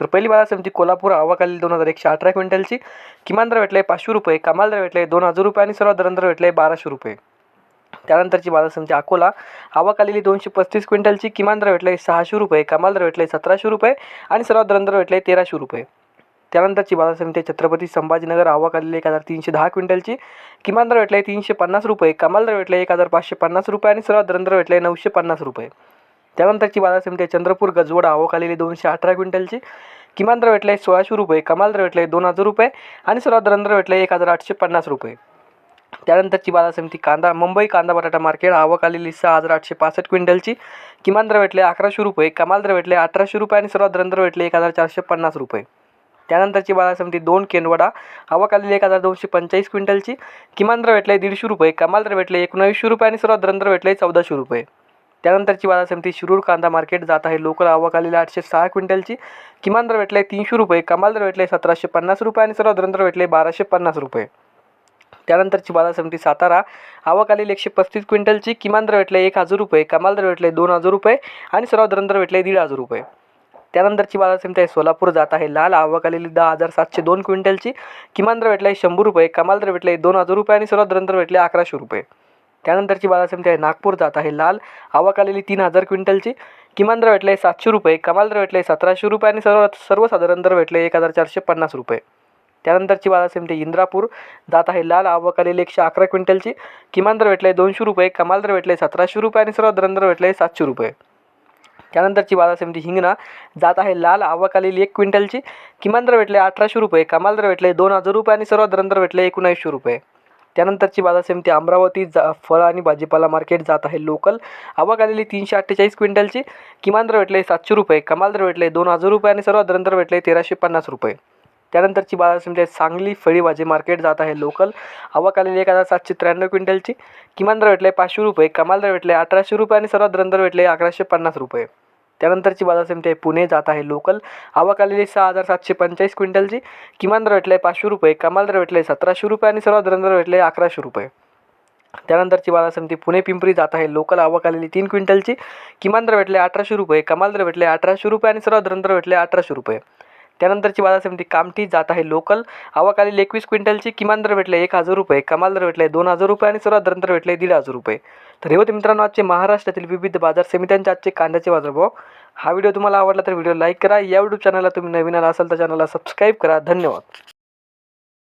तर पहिली बाजार समिती कोल्हापूर आवाकाली दोन हजार एकशे अठरा क्विंटलची. किमान दर भेटले पाचशे रुपये कमाल दर भेटले दोन हजार रुपये आणि सर्वात दरांतर दर भेटले बाराशे रुपये. त्यानंतरची बाजार समिती अकोला आवक आलेली दोनशे पस्तीस क्विंटलची किमान दर भेटले सहाशे रुपये कमाल दर भेटले सतराशे रुपये आणि सर्वात दरांतर दर भेटले तेराशे रुपये. त्यानंतरची बाजार समिती छत्रपती संभाजीनगर आवक आलेली एक हजार तीनशे दहा क्विंटलची किमान दर भेटले तीनशे पन्नास रुपये कमाल दर भेटले एक हजार पाचशे पन्नास रुपये आणि सर्वात दरांतर दर भेटले नऊशे पन्नास रुपये. त्यानंतरची बाजार समिती आहे चंद्रपूर गजवड आवक आलेली दोनशे अठरा क्विंटलची. किमान दर भेटले सोळाशे रुपये कमाल दर भेटले दोन हजार रुपये आणि सर्वात दर दर भेटले एक हजार आठशे पन्नास रुपये. त्यानंतरची बाजार समिती कांदा मुंबई कांदा बटाटा मार्केट आवक आलेली सहा हजार आठशे पासष्ट क्विंटलची. किमान दर भेटले अकराशे रुपये कमाल दर भेटले अठराशे रुपये आणि सर्वात दर भेटले एक हजार चारशे पन्नास रुपये. त्यानंतरची बाजार समिती दोन केनवडा आवक आलेली एक हजार दोनशे पंचेचाळीस क्विंटलची. किमान दर भेटले दीडशे रुपये कमाल दर भेटले एकोणावीसशे रुपये आणि सर्वात दर दर भेटले चौदाशे रुपये. त्यानंतरची बाजार समिती शिरूर कांदा मार्केट जात आहे. लोकल आवक आलेली आठशे सहा क्विंटलची. किमान दर भेटले तीनशे रुपये कमाल दर भेटले सतराशे पन्नास रुपये आणि सर्व दर भेटले बाराशे पन्नास रुपये. त्यानंतरची बाजार समिती सातारा. आवक आलेली एकशे पस्तीस क्विंटलची. किमान दर भेटले एक हजार रुपये कमाल दर भेटले दोन हजार रुपये आणि सर्वात दर भेटले दीड हजार रुपये. त्यानंतरची बाजार समिती आहे सोलापूर जात आहे लाल. आवक आलेली दहा हजार सातशे दोन क्विंटलची. किमान दर भेटले शंभर रुपये कमाल दर भेटले दोन हजार रुपये आणि सर्वात दर भेटले अकराशे रुपये. त्यानंतरची बाजार समिती आहे नागपूर. जात आहे लाल. आवक आलेली तीन हजार क्विंटलची. किमान दर भेटले सातशे रुपये. कमाल दर भेटले सतराशे रुपये आणि सर्व सर्वसाधारण दर भेटले एक हजार चारशे पन्नास रुपये. त्यानंतरची बाजार समिती इंद्रापूर. जात आहे लाल. आवक आलेली एकशे अकरा क्विंटलची. किमान दर भेटले दोनशे रुपये. कमाल दर भेटले सतराशे रुपये आणि सर्व दर दर भेटले सातशे रुपये. त्यानंतरची बाजार समिती हिंगणा. जात आहे लाल. आवक आलेली एक क्विंटलची. किमान दर भेटले अठराशे रुपये. कमाल दर भेटले दोन हजार रुपये आणि सर्वात दर दर भेटले एकोणावीसशे रुपये. त्यानंतरची बाजार समिती अमरावती जा फळ आणि भाजीपाला मार्केट जात आहे लोकल. आवक आलेली तीनशे अठ्ठेचाळीस क्विंटलची. किमान दर भेटले सातशे रुपये. कमाल दर भेटले दोन हजार रुपये आणि सर्वात दर भेटले तेराशे पन्नास रुपये. त्यानंतरची बाजार समिती आहे सांगली फळी भाजी मार्केट जात आहे लोकल. आवक आलेली एक हजार सातशे त्र्याण्णव क्विंटलची. किमान दर भेटले पाचशे रुपये. कमाल दर भेटले अठराशे रुपये आणि सर्वात दर दर भेटले अकराशे पन्नास रुपये. त्यानंतरची बाजार समिती आहे. पुणे जात आहे लोकल. आवक आलेली सहा हजार सातशे पंचेचाळीस क्विंटलची. किमान दर भेटले पाचशे रुपये. कमाल दर भेटले सतराशे रुपये आणि सर्वात दर दर भेटले अकराशे रुपये. त्यानंतरची बाजार समिती पुणे पिंपरी जात आहे. लोकल आवक आलेली तीन क्विंटलची. किमान दर भेटले अठराशे रुपये. कमाल दर भेटले अठराशे रुपये आणि सर्वात दर भेटले अठराशे रुपये. त्यानंतरची बाजार समिती कामठी जात आहे लोकल. आवक एकवीस क्विंटलची किमान दर भेटले एक हजार रुपये कमाल दर भेटले दोन हजार रुपये आणि सर्वात दर दर भेटले दीड हजार रुपये. तर हे होते मित्रांनो आजचे महाराष्ट्रातील विविध बाजार समित्यांचे आजचे कांद्याचे बाजारभाव. हा व्हिडिओ तुम्हाला आवडला तर व्हिडिओ लाईक करा. या यूट्यूब चॅनलला तुम्ही नवीन आला असाल तर चॅनलला सबस्क्राईब करा. धन्यवाद.